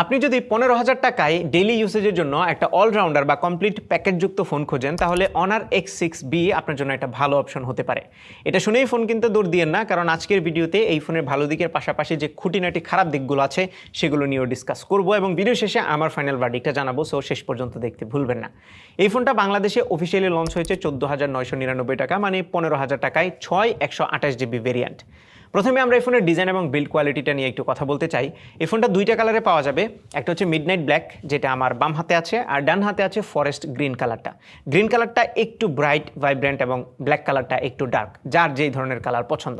আপনি যদি পনেরো হাজার টাকায় ডেইলি ইউসেজের জন্য একটা অলরাউন্ডার বা কমপ্লিট প্যাকেজযুক্ত ফোন খোঁজেন, তাহলে অনার এক্স সিক্স বি আপনার জন্য একটা ভালো অপশন হতে পারে। এটা শুনেই ফোন কিনতে দৌড় দিয়েন না, কারণ আজকের ভিডিওতে এই ফোনের ভালো দিকের পাশাপাশি যে খুঁটিনাটি খারাপ দিকগুলো আছে, সেগুলো নিয়েও ডিসকাস করব এবং ভিডিও শেষে আমার ফাইনাল ভার্ডিকটা জানাব সো শেষ পর্যন্ত দেখতে ভুলবেন না। এই ফোনটা বাংলাদেশে অফিসিয়ালি লঞ্চ হয়েছে চোদ্দ হাজার নয়শো নিরানব্বই টাকা মানে পনেরো হাজার টাকায় ছয় একশো আঠাশ জিবি ভেরিয়েন্ট প্রথমে আমরা এই ফোনের ডিজাইন এবং বিল্ড কোয়ালিটিটা নিয়ে একটু কথা বলতে চাই। এই ফোনটা দুইটা কালারে পাওয়া যাবে। একটা হচ্ছে মিডনাইট ব্ল্যাক, যেটা আমার বাম হাতে আছে, আর ডান হাতে আছে ফরেস্ট গ্রিন কালারটা। গ্রিন কালারটা একটু ব্রাইট, ভাইব্রেন্ট এবং ব্ল্যাক কালারটা একটু ডার্ক, যার যেই ধরনের কালার পছন্দ।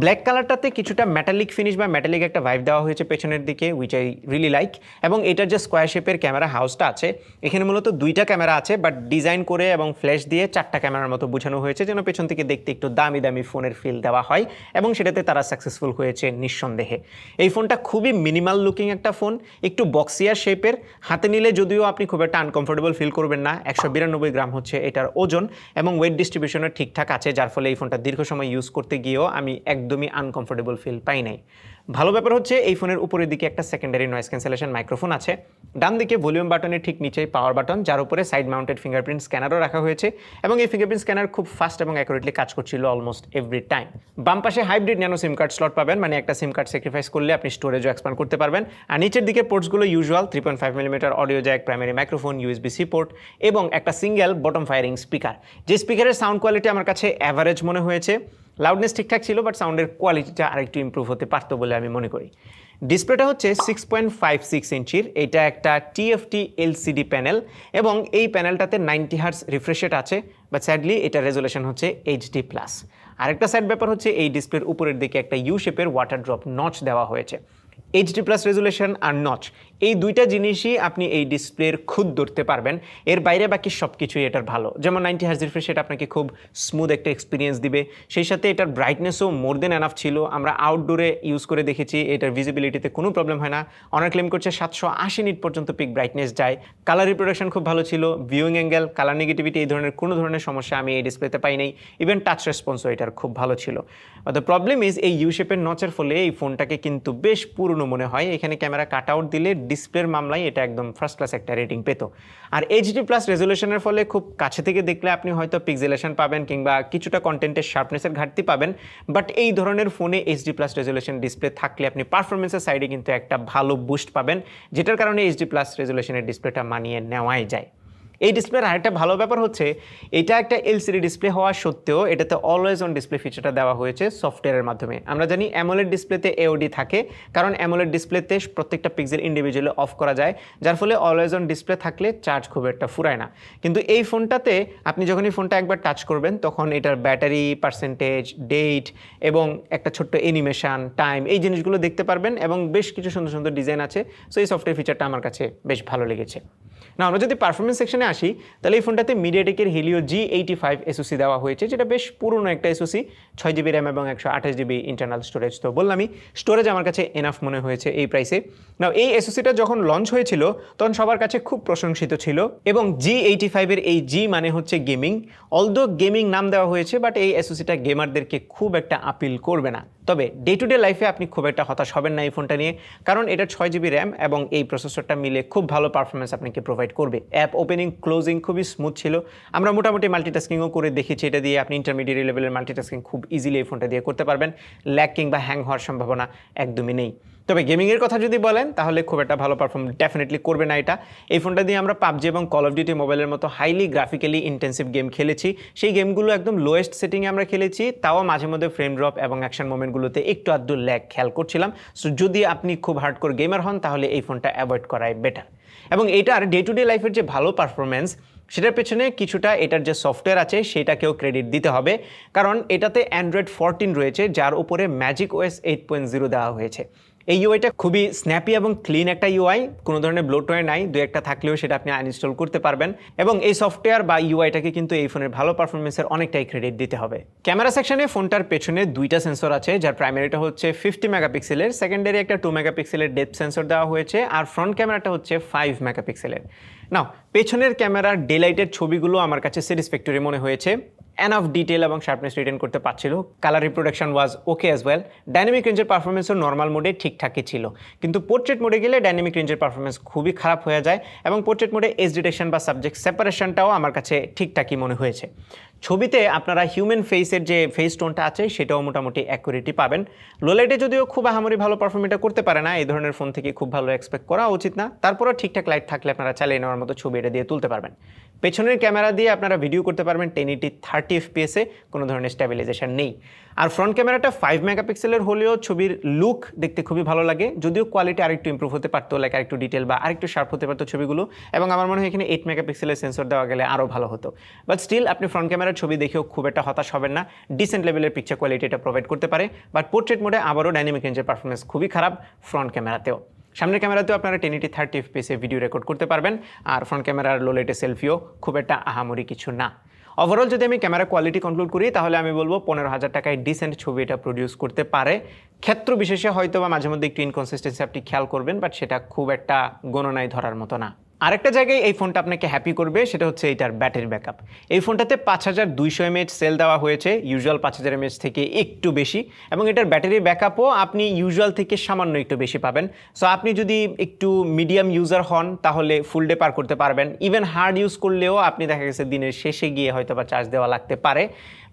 ব্ল্যাক কালারটাতে কিছুটা মেটালিক ফিনিশ বা মেটালিক একটা ভাইব দেওয়া হয়েছে পেছনের দিকে উইচ আই রিলি লাইক এবং এটার যে স্কোয়ার শেপের ক্যামেরা হাউসটা আছে, এখানে মূলত দুইটা ক্যামেরা আছে বাট ডিজাইন করে এবং ফ্ল্যাশ দিয়ে চারটা ক্যামেরার মতো বোঝানো হয়েছে, যেন পেছন থেকে দেখতে একটু দামি দামি ফোনের ফিল দেওয়া হয়, এবং সেটাতে তারা সাকসেসফুল হয়েছে নিঃসন্দেহে। এই ফোনটা খুবই মিনিমাল লুকিং একটা ফোন একটু বক্সিয়ার শেপের হাতে নিলে যদিও আপনি খুব একটা আনকমফোর্টেবল ফিল করবেন না, একশো বিরানব্বই গ্রাম হচ্ছে এটার ওজন এবং ওয়েট ডিস্ট্রিবিউশনের ঠিকঠাক আছে, যার ফলে এই ফোনটা দীর্ঘ সময় ইউজ করতে গিয়েও আমি একদমই আনকমফোর্টেবল ফিল পাই নাই। ভালো ব্যাপার হচ্ছে, এই ফোনের উপরের দিকে একটা সেকেন্ডারি নয়েজ ক্যান্সেলেশন মাইক্রোফোন আছে। ডান দিকে ভলিউম বাটনের ঠিক নিচেই পাওয়ার বাটন যার উপরে সাইড মাউন্টেড ফিঙ্গারপ্রিন্ট স্ক্যানারও রাখা হয়েছে এবং এই ফিঙ্গারপ্রিন্ট স্ক্যানার খুব ফাস্ট এবং অ্যাকুরেটলি কাজ করছিল অলমোস্ট এভরি টাইম বাম পাশে hybrid nano SIM card slot পাবেন মানে একটা সিম কার্ড স্যাক্রিফাইস করলে আপনি স্টোরেজও এক্সপান্ড করতে পারবেন। আর নিচের দিকে পোর্টসগুলো usual three point five millimetre audio jack primary microphone USB C port এবং একটা সিঙ্গেল বটম ফায়ারিং স্পিকার যে স্পিকারের সাউন্ড কোয়ালিটি আমার কাছে অ্যাভারেজ মনে হয়েছে। লাউডনেস ঠিকঠাক ছিল বাট সাউন্ডের কোয়ালিটিটা আরেকটু ইম্প্রুভ হতে পারতো বলে আমি মনে করি। ডিসপ্লেটা হচ্ছে সিক্স পয়েন্ট ফাইভ সিক্স ইঞ্চির, এটা একটা টিএফটি এলসিডি প্যানেল এবং এই প্যানেলটাতে নাইনটি হার্স রিফ্রেশেট আছে বাট স্যাডলি এটা রেজুলেশন হচ্ছে এইচডি প্লাস আরেকটা সাইড ব্যাপার হচ্ছে এই ডিসপ্লের উপরের দিকে একটা ইউ শেপের ওয়াটার ড্রপ নচ দেওয়া হয়েছে। এইচডি প্লাস রেজুলেশন আর নচ এই দুইটা জিনিসই আপনি এই ডিসপ্লের খুদ ধরতে পারবেন। এর বাইরে বাকি সব কিছুই এটার ভালো। যেমন নাইনটি হার্জ রিফ্রেশ এটা আপনাকে খুব স্মুথ একটা এক্সপিরিয়েন্স দিবে। সেই সাথে এটার ব্রাইটনেসও মোর দেন এনাফ ছিল। আমরা আউটডোরে ইউজ করে দেখেছি, এটার ভিজিবিলিটিতে কোনো প্রবলেম হয় না। অনার ক্লেম করছে সাতশো আশি নিট পর্যন্ত পিক ব্রাইটনেস যায়। কালার রিপ্রোডাকশন খুব ভালো ছিল। ভিউইং অ্যাঙ্গেল কালার নেগেটিভিটি এই ধরনের কোনো ধরনের সমস্যা আমি এই ডিসপ্লেতে পাই নাই। ইভেন টাচ রেসপন্সও এটার খুব ভালো ছিল। দ্য প্রবলেম ইজ এই ইউ শেপের নচের ফলে এই ফোনটাকে কিন্তু বেশ পুরনো মনে হয়। এখানে ক্যামেরা কাট আউট দিলে ডিসপ্লের মামলায় এটা একদম ফার্স্ট ক্লাস একটা রেটিং পেত। আর এইচডি প্লাস রেজলিউশনের ফলে খুব কাছে থেকে দেখলে আপনি হয়তো পিক্সেলেশন পাবেন কিংবা কিছুটা কন্টেন্টের শার্পনেসের ঘাটতি পাবেন বাট এই ধরনের ফোনে এইচডি প্লাস রেজলিউশন ডিসপ্লে থাকলে আপনি পারফরমেন্সের সাইডে কিন্তু একটা ভালো বুস্ট পাবেন, যেটার কারণে এইচডি প্লাস রেজলিউশনের ডিসপ্লেটা মানিয়ে নেওয়াই যায়। এই ডিসপ্লের আরেকটা ভালো ব্যাপার হচ্ছে, এটা একটা এলসিডি ডিসপ্লে হওয়া সত্ত্বেও এটাতে অলওয়েজ অন ডিসপ্লে ফিচারটা দেওয়া হয়েছে সফটওয়্যারের মাধ্যমে। আমরা জানি অ্যামোলেড ডিসপ্লেতে এওডি থাকে, কারণ অ্যামোলেড ডিসপ্লেতে প্রত্যেকটা পিক্সেল ইন্ডিভিজুয়ালি অফ করা যায়, যার ফলে অলওয়েজ অন ডিসপ্লে থাকলে চার্জ খুব একটা ফুরায় না। কিন্তু এই ফোনটাতে আপনি যখনই ফোনটা একবার টাচ করবেন, তখন এটার ব্যাটারি পার্সেন্টেজ ডেট এবং একটা ছোট্ট অ্যানিমেশন টাইম এই জিনিসগুলো দেখতে পারবেন এবং বেশ কিছু সুন্দর সুন্দর ডিজাইন আছে। সো এই সফটওয়্যার ফিচারটা আমার কাছে বেশ ভালো লেগেছে। না, আমরা যদি পারফরমেন্স সেকশনে আসি, তাহলে এই ফোনটাতে মিডিয়াটেকের Helio G eighty five SoC দেওয়া হয়েছে, যেটা বেশ পুরনো একটা এসওসি ছয় জিবি র্যাম এবং একশো আঠাশ জিবি ইন্টারনাল স্টোরেজ তো বললামই স্টোরেজ আমার কাছে এনাফ মনে হয়েছে এই প্রাইসে না এই এসওসিটা যখন লঞ্চ হয়েছিল, তখন সবার কাছে খুব প্রশংসিত ছিল, এবং জি এইটি ফাইভের এই জি মানে হচ্ছে গেমিং অলদো গেমিং নাম দেওয়া হয়েছে বাট এই এসওসিটা গেমারদেরকে খুব একটা আপিল করবে না। তবে ডে টু ডে লাইফে আপনি খুব একটা হতাশ হবেন না এই ফোনটা নিয়ে, কারণ এটা ছয় জিবি র্যাম এবং এই প্রসেসরটা মিলে খুব ভালো পারফরমেন্স আপনাকে প্রোভাইড করবে। অ্যাপ ওপেনিং, ক্লোজিং খুবই স্মুথ ছিল। আমরা মোটামুটি মাল্টিটাস্কিংও করে দেখেছি এটা দিয়ে আপনি ইন্টারমিডিয়েট লেভেলের মাল্টিটাস্কিং খুব ইজিলি এই ফোনটা দিয়ে করতে পারবেন। ল্যাক কিংবা হ্যাং হওয়ার সম্ভাবনা একদমই নেই। তবে গেমিংয়ের কথা যদি বলেন, তাহলে খুব একটা ভালো পারফর্ম ডেফিনেটলি করবে না এটা। এই ফোনটা দিয়ে আমরা পাবজি এবং কল অফ ডিউটি মোবাইলের মতো হাইলি গ্রাফিক্যালি ইন্টেন্সিভ গেম খেলেছি। সেই গেমগুলো একদম লোয়েস্ট সেটিংয়ে আমরা খেলেছি। তাও মাঝে মধ্যে ফ্রেম ড্রপ এবং অ্যাকশন মোমেন্টগুলোতে একটু আধটু ল্যাগ খেয়াল করছিলাম। সো যদি আপনি খুব হার্ডকোর গেমার হন, তাহলে এই ফোনটা অ্যাভয়েড করাই বেটার এবং এটার ডে টু ডে লাইফের যে ভালো পারফরমেন্স সেটার পেছনে কিছুটা এটার যে সফটওয়্যার আছে, সেটাকেও ক্রেডিট দিতে হবে। কারণ এটাতে অ্যান্ড্রয়েড ফোরটিন রয়েছে, যার উপরে magic OS eight point zero দেওয়া হয়েছে। এই ইউআইটা খুবই স্ন্যাপি এবং ক্লিন একটা ইউআই কোনো ধরনের ব্লোটওয়ে নাই দু একটা থাকলেও সেটা আপনি আনইনস্টল করতে পারবেন। এবং এই সফটওয়্যার বা ইউআইটাকে কিন্তু এই ফোনের ভালো পারফরমেন্সের অনেকটাই ক্রেডিট দিতে হবে। ক্যামেরা সেকশনে ফোনটার পেছনে দুইটা সেন্সর আছে, যার প্রাইমারিটা হচ্ছে ফিফটি মেগাপিক্সেলের সেকেন্ডারি একটা টু মেগাপিক্সেলের ডেপথ সেন্সর দেওয়া হয়েছে, আর ফ্রন্ট ক্যামেরাটা হচ্ছে ফাইভ মেগাপিক্সেলের নাও পেছনের ক্যামেরার ডেলাইটের ছবিগুলো আমার কাছে স্যাটিসফ্যাক্টরি মনে হয়েছে। এনাফ ডিটেল এবং শার্পনেস রিটেন করতে পারছিল। Colour reproduction was okay as well dynamic রেঞ্জের পারফরমেন্সও নর্মাল মোডে ঠিকঠাকই ছিল। কিন্তু পোর্ট্রেট মোডে গেলে ডাইনামিক রেঞ্জের পারফরমেন্স খুবই খারাপ হয়ে যায় এবং পোর্ট্রেট মোডে এজ ডিটেকশন বা সাবজেক্ট সেপারেশনটাও আমার কাছে ঠিকঠাকই মনে হয়েছে। ছবিতে আপনারা হিউম্যান ফেসের যে ফেস টোনটা আছে, সেটাও মোটামুটি অ্যাকুরেটই পাবেন। লোলাইটে যদিও খুব আহামরি ভালো পারফরমেন্টটা করতে পারে না, এই ধরনের ফোন থেকে খুব ভালো এক্সপেক্ট করা উচিত না। তারপরেও ঠিকঠাক লাইট থাকলে আপনারা চালিয়ে নেওয়ার মতো ছবি এটা দিয়ে তুলতে পারবেন। পেছনের ক্যামেরা দিয়ে আপনারা ভিডিও করতে পারবেন টেন এইটি থার্টি এফপিএসে কোনো ধরনের স্ট্যাবিলাইজেশন নেই। আর ফ্রন্ট ক্যামেরাটা ফাইভ মেগাপিক্সেলের হলেও ছবির লুক দেখতে খুবই ভালো লাগে। যদিও কোয়ালিটি আরেকটু ইম্প্রুভ হতে পারতো লাইক আরেকটু ডিটেল বা আরেকটু শার্প হতে পারতো ছবিগুলো। এবং আমার মনে হয় এখানে এইট মেগাপিক্সেলের সেন্সর দেওয়া গেলে আরও ভালো হতো। বাট স্টিল আপনি ফ্রন্ট ক্যামেরার ছবি দেখেও খুব একটা হতাশ হবেন না। ডিসেন্ট লেভেলের পিকচার কোয়ালিটি এটা প্রোভাইড করতে পারে। বাট পোর্ট্রেট মোডে আবারও ডাইনামিক রেঞ্জের পারফরমেন্স খুবই খারাপ ফ্রন্ট ক্যামেরাতেও। সামনের ক্যামেরাতেও আপনারা টেন এইটি থার্টি এফপিএসে ভিডিও রেকর্ড করতে পারবেন। আর ফ্রন্ট ক্যামেরার লো লাইটে সেলফিও খুব একটা আহামরি কিছু না। ওভারঅল যদি আমি ক্যামেরা কোয়ালিটি কনক্লুড করি, তাহলে আমি বলব পনেরো হাজার টাকায় ডিসেন্ট ছবি এটা প্রডিউস করতে পারে। ক্ষেত্র বিশেষে হয়তো বা মাঝে মধ্যে একটু ইনকনসিস্টেন্সি আপনি খেয়াল করবেন বাট সেটা খুব একটা গণনায় ধরার মতো না। আরেকটা জায়গায় এই ফোনটা আপনাকে হ্যাপি করবে, সেটা হচ্ছে এটার ব্যাটারি ব্যাকআপ এই ফোনটাতে পাঁচ হাজার দুইশো এমএএচ সেল দেওয়া হয়েছে ইউজুয়াল পাঁচ হাজার এমএএচ থেকে একটু বেশি, এবং এটার ব্যাটারি ব্যাকআপও আপনি ইউজুয়াল থেকে সামান্য একটু বেশি পাবেন। সো আপনি যদি একটু মিডিয়াম ইউজার হন, তাহলে ফুল ডে পার করতে পারবেন। ইভেন হার্ড ইউজ করলেও আপনি দেখা গেছে দিনের শেষে গিয়ে হয়তো বা চার্জ দেওয়া লাগতে পারে।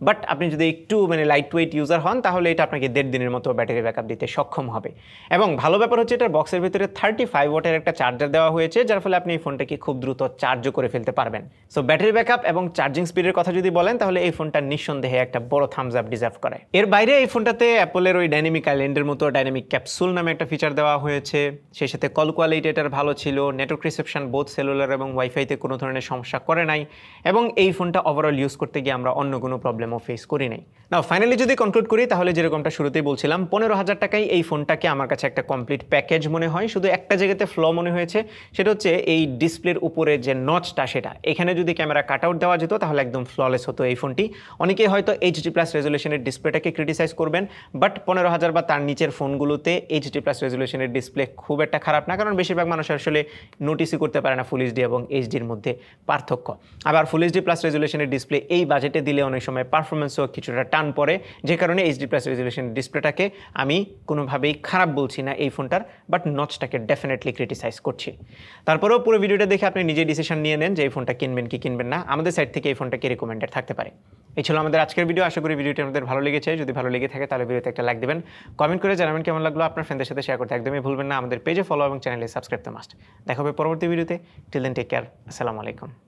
বাট আপনি যদি একটু মানে লাইট ওয়েট ইউজার হন, তাহলে এটা আপনাকে দেড় দিনের মতো ব্যাটারি ব্যাকআপ দিতে সক্ষম হবে। এবং ভালো ব্যাপার হচ্ছে এটার বক্সের ভিতরে থার্টি ফাইভ ওয়াটের একটা চার্জার দেওয়া হয়েছে, যার ফলে আপনি এই ফোনটাকে খুব দ্রুত চার্জও করে ফেলতে পারবেন। সো ব্যাটারি ব্যাকআপ এবং চার্জিং স্পিডের কথা যদি বলেন, তাহলে এই ফোনটা নিঃসন্দেহে একটা বড় থামস আপ ডিজার্ভ করে। এর বাইরে এই ফোনটাতে অ্যাপলের ওই ডাইনামিক আইল্যান্ডের মতো ডাইনামিক ক্যাপসুল নামে একটা ফিচার দেওয়া হয়েছে। সেই সাথে কল কোয়ালিটি এটার ভালো ছিল নেটওয়ার্ক রিসেপশন বোথ সেলুলার এবং ওয়াইফাইতে কোনো ধরনের সমস্যা করে নাই, এবং এই ফোনটা ওভারঅল ইউজ করতে গিয়ে আমরা অন্য কোনো প্রবলেমও ফেস করি নাই। না ফাইনালি যদি কনক্লুড করি, তাহলে যেরকমটা শুরুতেই বলছিলাম, পনেরো হাজার টাকায় এই ফোনটাকে আমার কাছে একটা কমপ্লিট প্যাকেজ মনে হয়। শুধু একটা জায়গাতে ফ্ল মনে হয়েছে, সেটা হচ্ছে এই ডিসপ্লের উপরে যে নচটা সেটা। এখানে যদি ক্যামেরা কাট আউট দেওয়া যেত, তাহলে একদম ফ্ললেস হতো এই ফোনটি অনেকেই হয়তো এইচডি প্লাস রেজলিউশনের ডিসপ্লেটাকে ক্রিটিসাইজ করবেন বাট পনেরো হাজার বা তার নিচের ফোনগুলোতে এইচডি প্লাস রেজলিউশনের ডিসপ্লে খুব একটা খারাপ না, কারণ বেশিরভাগ মানুষ আসলে নোটিসই করতে পারে না ফুল এইচডি এবং এইচডির মধ্যে পার্থক্য। আবার ফুল এইচডি প্লাস রেজলিউশনের ডিসপ্লে এই বাজেটে দিলে অনেক সময় পারফরমেন্সও কিছুটা টান পড়ে। যে কারণে এইচডি প্লাস রেজলিউশনের ডিসপ্লেটাকে আমি কোনোভাবেই খারাপ বলছি না এই ফোনটার বাট নচটাকে ডেফিনেটলি ক্রিটিসাইজ করছি। তারপরেও পুরো ভিডিওটা দেখে আপনি নিজে ডিসিশন নিয়ে নেন যে এই ফোনটা কিনবেন কি কিনবেন না। আমাদের সাইড থেকে এই ফোনটা কি রেকমেন্ডেড থাকতে পারে। এই ছিল আমাদের আজকের ভিডিও আশা করি ভিডিওটি আমাদের ভালো লেগেছে। যদি ভালো লেগে থাকে তাহলে ভিডিওতে একটা লাইক দেবেন। কমেন্ট করে জানাবেন কেমন লাগল। আপনার ফ্রেন্ডের সাথে শেয়ার করতে একদমই ভুলবেন না। আমাদের পেজে ফলো এবং চ্যানেলে সাবস্ক্রাইব তো মাস্ট দেখা হবে পরবর্তী ভিডিওতে টিল দেন টেক কেয়ার আসসালামু আলাইকুম।